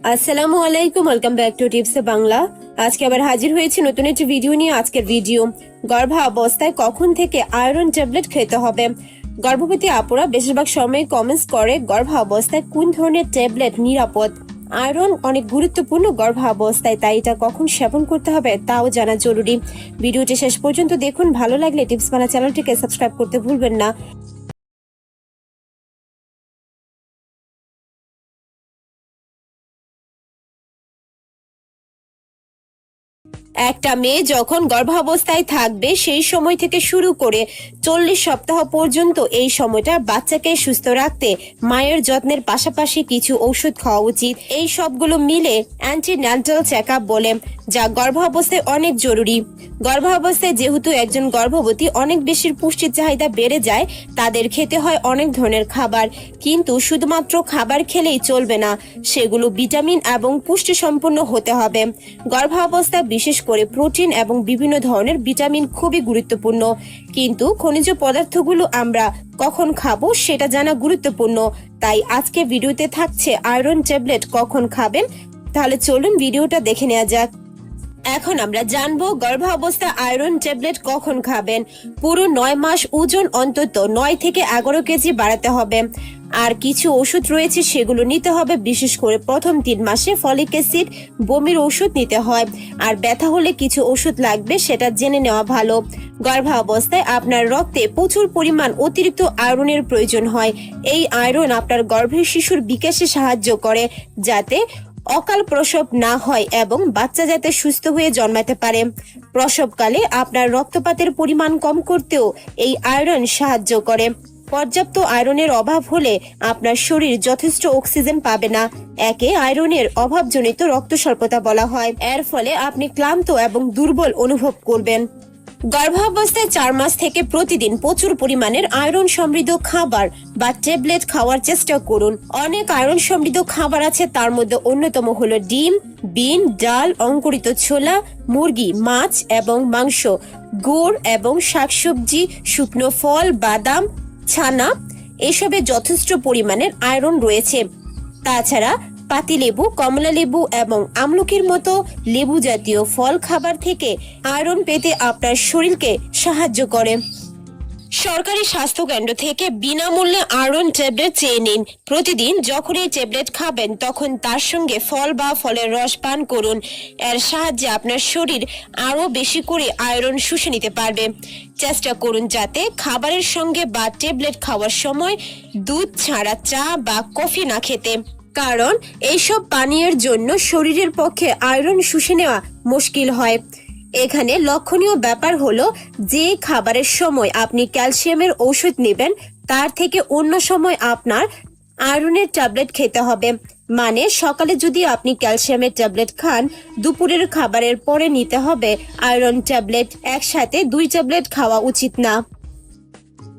আসসালামু আলাইকুম welcome back to tips Bangla. আজকে আবার হাজির হয়েছি নতুন একটি ভিডিও নিয়ে, আজকের ভিডিও গর্ভা অবস্থায় কখন থেকে আয়রন ট্যাবলেট খেতে হবে? গর্ভবতী আপুরা বেশিরভাগ সময় কমেন্টস করে গর্ভা অবস্থায় কোন ধরনের ট্যাবলেট নিরাপদ? আয়রন অনেক গুরুত্বপূর্ণ গর্ভা অবস্থায় তাই এটা কখন সেবন করতে হবে তাও জানা জরুরি। ভিডিওটি শেষ পর্যন্ত দেখুন, ভালো লাগলে টিপস বাংলা চ্যানেলটিকে সাবস্ক্রাইব করতে ভুলবেন না। একটা মেয়ে যখন গর্ভাবস্থায় থাকবে, সেই সময় থেকে শুরু করে চল্লিশ সপ্তাহ পর্যন্ত এই সময়টা বাচ্চাকে সুস্থ রাখতে মায়ের যত্নের পাশাপাশি কিছু ঔষধ খাওয়া উচিত। এই সবগুলো মিলে অ্যান্টিন্যান্টাল চেক আপ বলে, যা গর্ভাবস্থায় অনেক জরুরি। গর্ভাবস্থায় যেহেতু একজন গর্ভবতী, অনেক বেশি পুষ্টির চাহিদা বেড়ে যায়, তাদের খেতে হয় অনেক ধরনের খাবার। কিন্তু শুধুমাত্র খাবার খেলেই চলবে না, সেগুলো ভিটামিন এবং পুষ্টি সম্পন্ন হতে হবে। গর্ভাবস্থায় বিশেষ করে প্রোটিন এবং বিভিন্ন ধরনের ভিটামিন খুবই গুরুত্বপূর্ণ। কিন্তু খনিজ পদার্থগুলো আমরা কখন খাব সেটা জানা গুরুত্বপূর্ণ। তাই আজকে ভিডিওতে থাকছে আয়রন ট্যাবলেট কখন খাবেন? তাহলে চলুন ভিডিওটা দেখে নেওয়া যাক। এখন আমরা জানব গর্ভাবস্থা আয়রন ট্যাবলেট কখন খাবেন? পুরো নয় মাস ওজন অন্তত নয় থেকে এগারো কেজি বাড়াতে হবে। আর কিছু ওষুধ রয়েছে, সেগুলো নিতে হবে। বিশেষ করে প্রথম তিন মাসে ফলিক অ্যাসিড, বমির ওষুধ নিতে হয়। আর ব্যথা হলে কিছু ওষুধ লাগবে, সেটা জেনে নেওয়া ভালো। গর্ভাবস্থায় আপনার রক্তে প্রচুর পরিমাণ অতিরিক্ত আয়রনের প্রয়োজন হয়। এই আয়রন আপনার গর্ভের শিশুর বিকাশে সাহায্য করে, যাতে অকাল প্রসব না হয় এবং বাচ্চা যাতে সুস্থ হয়ে জন্মাতে পারে। প্রসবকালে আপনার রক্তপাতের পরিমাণ কম করতেও এই আয়রন সাহায্য করে। পর্যাপ্ত আয়রনের অভাব হলে আপনার শরীর যথেষ্ট অক্সিজেন পাবে না। একে আয়রনের অভাবজনিত রক্ত স্বল্পতা বলা হয়। এর ফলে আপনি ক্লান্ত এবং দুর্বল অনুভব করবেন। গর্ভাবস্থায় চার মাস থেকে প্রতিদিন প্রচুর পরিমাণের আয়রন সমৃদ্ধ খাবার বা ট্যাবলেট খাওয়ার চেষ্টা করুন। অনেক আয়রন সমৃদ্ধ খাবার আছে, তার মধ্যে অন্যতম হলো ডিম, বিন, ডাল, অঙ্কুরিত ছোলা, মুরগি, মাছ এবং মাংস, গুড় এবং শাকসবজি, শুকনো ফল, বাদাম, ছানা। এসবে যথেষ্ট পরিমাণের আয়রন রয়েছে। তাছাড়া পাতিলেবু কমলা লেবু এবং আমলকির মতো লেবু জাতীয় ফল খাবার থেকে আয়রন পেতে আপনার শরীরকে সাহায্য করে। সরকারি স্বাস্থ্য কেন্দ্র থেকে বিনামূল্যে আয়রন ট্যাবলেট চেয়ে নিন। প্রতিদিন যখন এই ট্যাবলেট খাবেন, তখন তার সঙ্গে ফল বা ফলের রস পান করুন। এর সাহায্যে আপনার শরীর আরও বেশি করে আয়রন শুষে নিতে পারবে। চেষ্টা করুন যাতে খাবারের সঙ্গে বা ট্যাবলেট খাওয়ার সময় দুধ, ছাড়া চা বা কফি না খেতে। কারণ এইসব পানীয়ের জন্য শরীরের পক্ষে আয়রন শুষে নেওয়া মুশকিল হয়। এখানে লক্ষণীয় ব্যাপার হলো যে খাবারের সময় আপনি ক্যালসিয়ামের ঔষধ নেবেন, তার থেকে অন্য সময় আপনার আয়রনের ট্যাবলেট খেতে হবে। মানে সকালে যদি আপনি ক্যালসিয়ামের ট্যাবলেট খান, দুপুরের খাবারের পরে নিতে হবে আয়রন ট্যাবলেট। একসাথে দুই ট্যাবলেট খাওয়া উচিত না।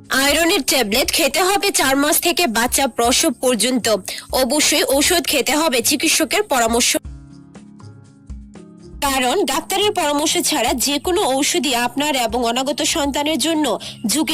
আয়রনের ট্যাবলেট খেতে হবে চার মাস থেকে বাচ্চা প্রসব পর্যন্ত। অবশ্যই ওষুধ খেতে হবে, চিকিৎসকের পরামর্শ। কারণ, ডাক্তারের পরামর্শ ছাড়া যে কোনো ঔষধই আপনার এবং অনাগত সন্তানের জন্য ঝুঁকি